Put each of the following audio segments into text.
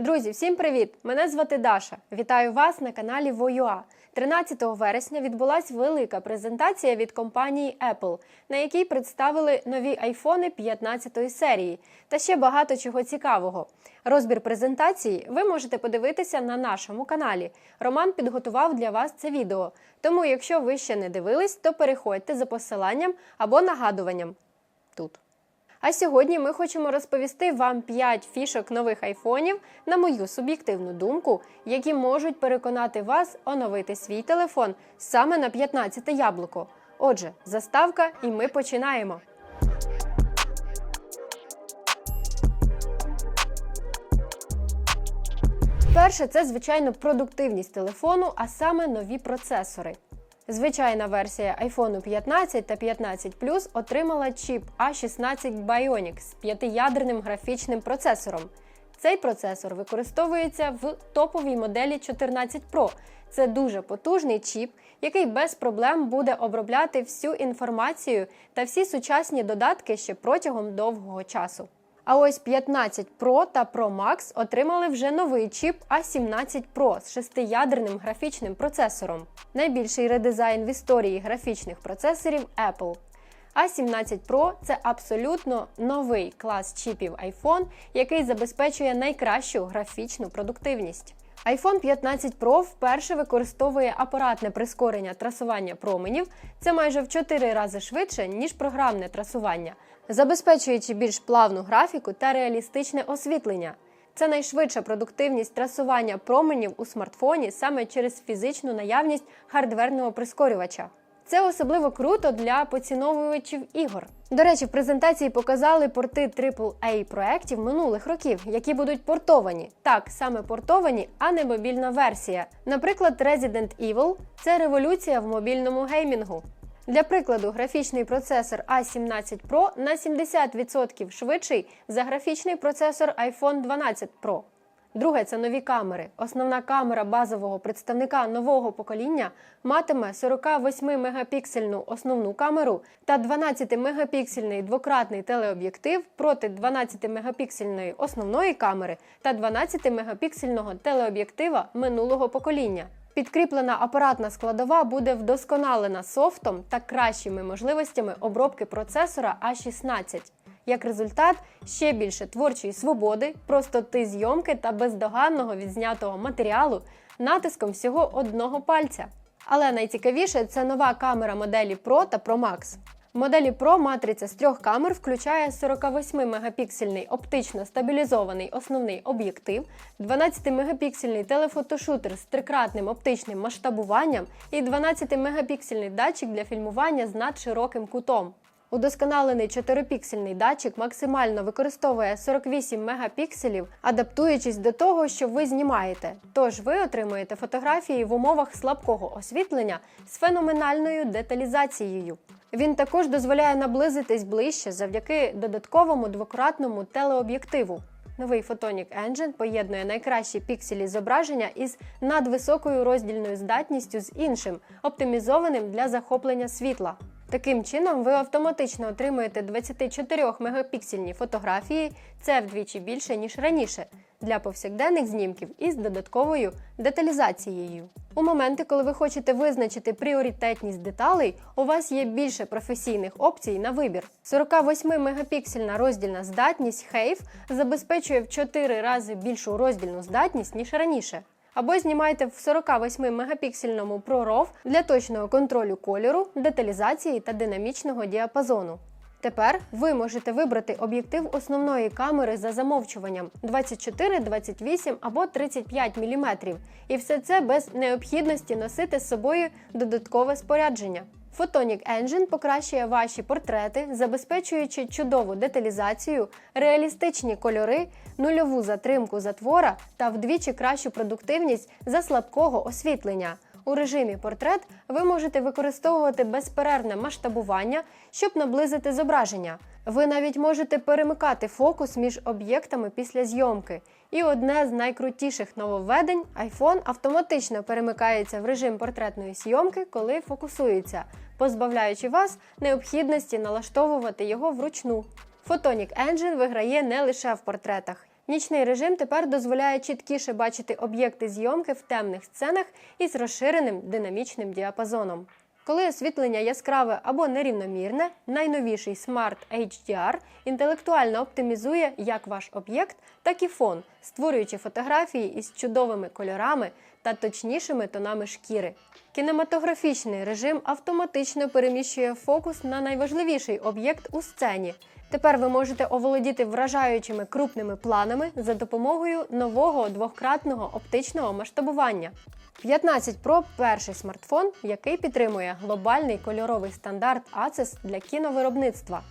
Друзі, всім привіт! Мене звати Даша. Вітаю вас на каналі Voyua. 13 вересня відбулася велика презентація від компанії Apple, на якій представили нові айфони 15 серії та ще багато чого цікавого. Розбір презентації ви можете подивитися на нашому каналі. Роман підготував для вас це відео. Тому, якщо ви ще не дивились, то переходьте за посиланням або нагадуванням тут. А сьогодні ми хочемо розповісти вам 5 фішок нових айфонів, на мою суб'єктивну думку, які можуть переконати вас оновити свій телефон саме на 15 яблуко. Отже, заставка, і ми починаємо. Перше, це звичайно продуктивність телефону, а саме нові процесори. Звичайна версія iPhone 15 та 15 Plus отримала чіп A16 Bionic з п'ятиядерним графічним процесором. Цей процесор використовується в топовій моделі 14 Pro. Це дуже потужний чіп, який без проблем буде обробляти всю інформацію та всі сучасні додатки ще протягом довгого часу. А ось 15 Pro та Pro Max отримали вже новий чіп A17 Pro з шестиядерним графічним процесором. Найбільший редизайн в історії графічних процесорів Apple. A17 Pro це абсолютно новий клас чіпів iPhone, який забезпечує найкращу графічну продуктивність. iPhone 15 Pro вперше використовує апаратне прискорення трасування променів. Це майже в 4 рази швидше, ніж програмне трасування, забезпечуючи більш плавну графіку та реалістичне освітлення. Це найшвидша продуктивність трасування променів у смартфоні саме через фізичну наявність хардверного прискорювача. Це особливо круто для поціновувачів ігор. До речі, в презентації показали порти AAA проєктів минулих років, які будуть портовані. Так, саме портовані, а не мобільна версія. Наприклад, Resident Evil це революція в мобільному геймінгу. Для прикладу, графічний процесор A17 Pro на 70% швидший за графічний процесор iPhone 12 Pro. Друге це нові камери. Основна камера базового представника нового покоління матиме 48-мегапіксельну основну камеру та 12-мегапіксельний двократний телеоб'єктив проти 12-мегапіксельної основної камери та 12-мегапіксельного телеоб'єктива минулого покоління. Підкріплена апаратна складова буде вдосконалена софтом та кращими можливостями обробки процесора А16. Як результат, ще більше творчої свободи, простоти зйомки та бездоганного відзнятого матеріалу натиском всього одного пальця. Але найцікавіше це нова камера моделі Pro та Pro Max. Моделі Pro матриця з трьох камер включає 48-мегапіксельний оптично стабілізований основний об'єктив, 12-мегапіксельний телефотошутер з трикратним оптичним масштабуванням і 12-мегапіксельний датчик для фільмування з надшироким кутом. Удосконалений 4-піксельний датчик максимально використовує 48 мегапікселів, адаптуючись до того, що ви знімаєте. Тож ви отримуєте фотографії в умовах слабкого освітлення з феноменальною деталізацією. Він також дозволяє наблизитись ближче завдяки додатковому двократному телеоб'єктиву. Новий Photonic Engine поєднує найкращі пікселі зображення із надвисокою роздільною здатністю з іншим, оптимізованим для захоплення світла. Таким чином, ви автоматично отримуєте 24-мегапіксельні фотографії, це вдвічі більше, ніж раніше, для повсякденних знімків із додатковою деталізацією. У моменти, коли ви хочете визначити пріоритетність деталей, у вас є більше професійних опцій на вибір. 48-мегапіксельна роздільна здатність HEIF забезпечує в 4 рази більшу роздільну здатність, ніж раніше або знімайте в 48-мегапіксельному ProRAW для точного контролю кольору, деталізації та динамічного діапазону. Тепер ви можете вибрати об'єктив основної камери за замовчуванням 24, 28 або 35 мм, і все це без необхідності носити з собою додаткове спорядження. Photonic Engine покращує ваші портрети, забезпечуючи чудову деталізацію, реалістичні кольори, нульову затримку затвора та вдвічі кращу продуктивність за слабкого освітлення. У режимі портрет ви можете використовувати безперервне масштабування, щоб наблизити зображення. Ви навіть можете перемикати фокус між об'єктами після зйомки. І одне з найкрутіших нововведень iPhone автоматично перемикається в режим портретної зйомки, коли фокусується, позбавляючи вас необхідності налаштовувати його вручну. Photonic Engine виграє не лише в портретах. Нічний режим тепер дозволяє чіткіше бачити об'єкти зйомки в темних сценах із розширеним динамічним діапазоном. Коли освітлення яскраве або нерівномірне, найновіший Smart HDR інтелектуально оптимізує як ваш об'єкт, так і фон, створюючи фотографії із чудовими кольорами та точнішими тонами шкіри. Кінематографічний режим автоматично переміщує фокус на найважливіший об'єкт у сцені. Тепер ви можете оволодіти вражаючими крупними планами за допомогою нового двократного оптичного масштабування. 15 Pro – перший смартфон, який підтримує глобальний кольоровий стандарт ACES для кіновиробництва.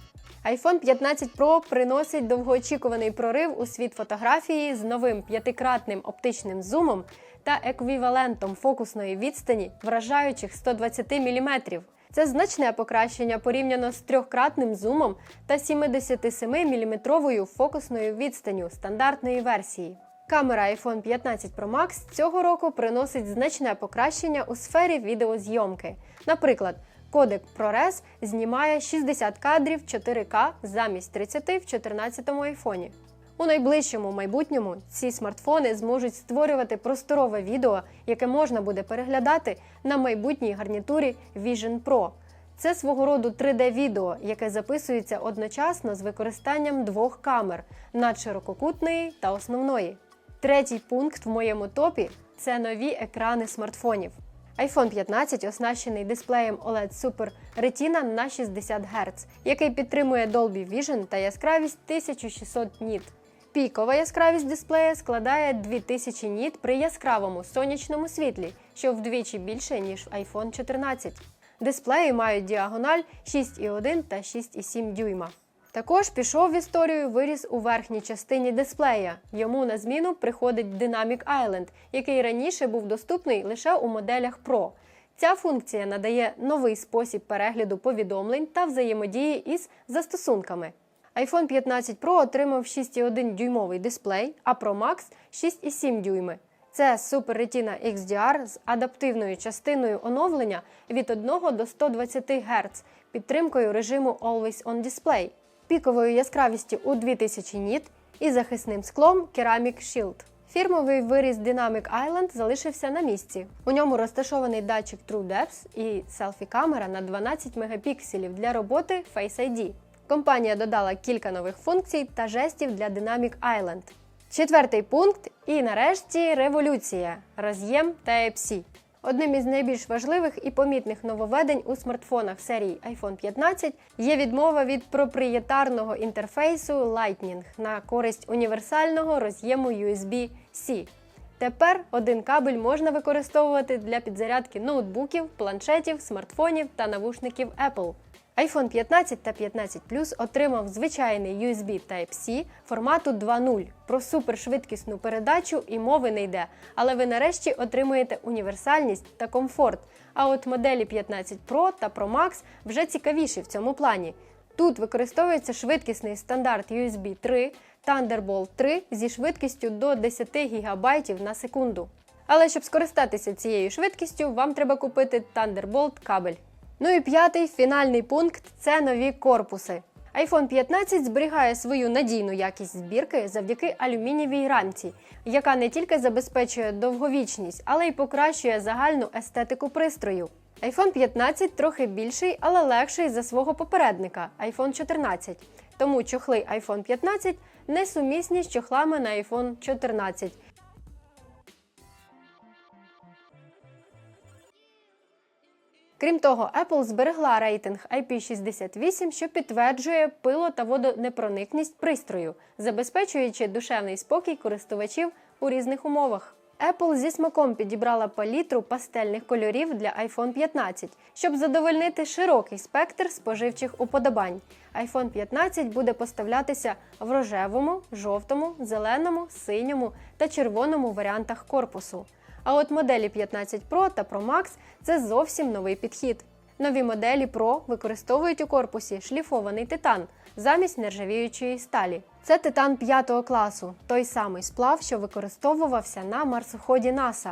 iPhone 15 Pro приносить довгоочікуваний прорив у світ фотографії з новим п'ятикратним оптичним зумом та еквівалентом фокусної відстані вражаючих 120 мм. Це значне покращення порівняно з трьохкратним зумом та 77-мм фокусною відстанню стандартної версії. Камера iPhone 15 Pro Max цього року приносить значне покращення у сфері відеозйомки. Наприклад, кодек ProRes знімає 60 кадрів 4К замість 30 в 14 айфоні. У найближчому майбутньому ці смартфони зможуть створювати просторове відео, яке можна буде переглядати на майбутній гарнітурі Vision Pro. Це свого роду 3D-відео, яке записується одночасно з використанням двох камер надширококутної та основної. Третій пункт в моєму топі це нові екрани смартфонів. iPhone 15 оснащений дисплеєм OLED Super Retina на 60 Гц, який підтримує Dolby Vision та яскравість 1600 ніт. Пікова яскравість дисплея складає 2000 ніт при яскравому сонячному світлі, що вдвічі більше, ніж в iPhone 14. Дисплеї мають діагональ 6,1 та 6,7 дюйма. Також пішов в історію виріс у верхній частині дисплея. Йому на зміну приходить Dynamic Island, який раніше був доступний лише у моделях Pro. Ця функція надає новий спосіб перегляду повідомлень та взаємодії із застосунками. iPhone 15 Pro отримав 6,1 дюймовий дисплей, а Pro Max 6,7 дюйми. Це Super Retina XDR з адаптивною частиною оновлення від 1 до 120 Гц, підтримкою режиму Always On Display, піковою яскравістю у 2000 ніт і захисним склом Ceramic Shield. Фірмовий виріз Dynamic Island залишився на місці. У ньому розташований датчик True Depth і селфі-камера на 12 мегапікселів для роботи Face ID. Компанія додала кілька нових функцій та жестів для Dynamic Island. Четвертий пункт і нарешті революція роз'єм Type-C. Одним із найбільш важливих і помітних нововведень у смартфонах серії iPhone 15 є відмова від проприєтарного інтерфейсу Lightning на користь універсального роз'єму USB-C. Тепер один кабель можна використовувати для підзарядки ноутбуків, планшетів, смартфонів та навушників Apple. iPhone 15 та 15 Plus отримав звичайний USB Type-C формату 2.0. Про супершвидкісну передачу і мови не йде, але ви нарешті отримуєте універсальність та комфорт. А от моделі 15 Pro та Pro Max вже цікавіші в цьому плані. Тут використовується швидкісний стандарт USB 3 Thunderbolt 3 зі швидкістю до 10 ГБ на секунду. Але щоб скористатися цією швидкістю, вам треба купити Thunderbolt кабель. Ну і п'ятий фінальний пункт це нові корпуси. iPhone 15 зберігає свою надійну якість збірки завдяки алюмінієвій рамці, яка не тільки забезпечує довговічність, але й покращує загальну естетику пристрою. iPhone 15 трохи більший, але легший за свого попередника iPhone 14. Тому чохли iPhone 15 несумісні з чохлами на iPhone 14. Крім того, Apple зберегла рейтинг IP68, що підтверджує пило та водонепроникність пристрою, забезпечуючи душевний спокій користувачів у різних умовах. Apple зі смаком підібрала палітру пастельних кольорів для iPhone 15, щоб задовольнити широкий спектр споживчих уподобань. iPhone 15 буде поставлятися в рожевому, жовтому, зеленому, синьому та червоному варіантах корпусу. А от моделі 15 Pro та Pro Max це зовсім новий підхід. Нові моделі Pro використовують у корпусі шліфований титан замість нержавіючої сталі. Це титан 5 класу, той самий сплав, що використовувався на марсоході NASA.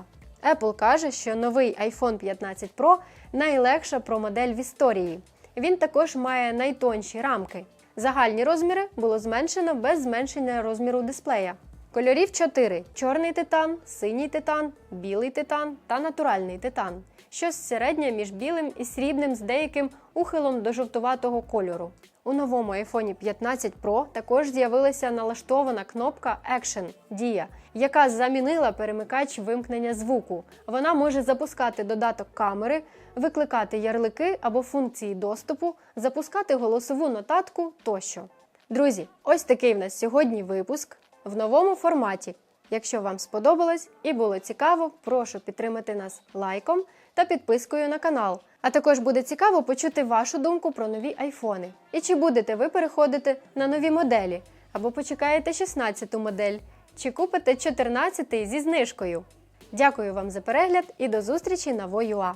Apple каже, що новий iPhone 15 Pro найлегша Pro модель в історії. Він також має найтонші рамки. Загальні розміри було зменшено без зменшення розміру дисплея. Кольорів 4: чорний титан, синій титан, білий титан та натуральний титан. Щось середнє між білим і срібним з деяким ухилом до жовтуватого кольору. У новому iPhone 15 Pro також з'явилася налаштована кнопка Action Дія, яка замінила перемикач вимкнення звуку. Вона може запускати додаток камери, викликати ярлики або функції доступу, запускати голосову нотатку тощо. Друзі, ось такий в нас сьогодні випуск в новому форматі. Якщо вам сподобалось і було цікаво, прошу підтримати нас лайком та підпискою на канал. А також буде цікаво почути вашу думку про нові айфони. І чи будете ви переходити на нові моделі, або почекаєте 16-ту модель, чи купите 14-й зі знижкою. Дякую вам за перегляд і до зустрічі на Воюа.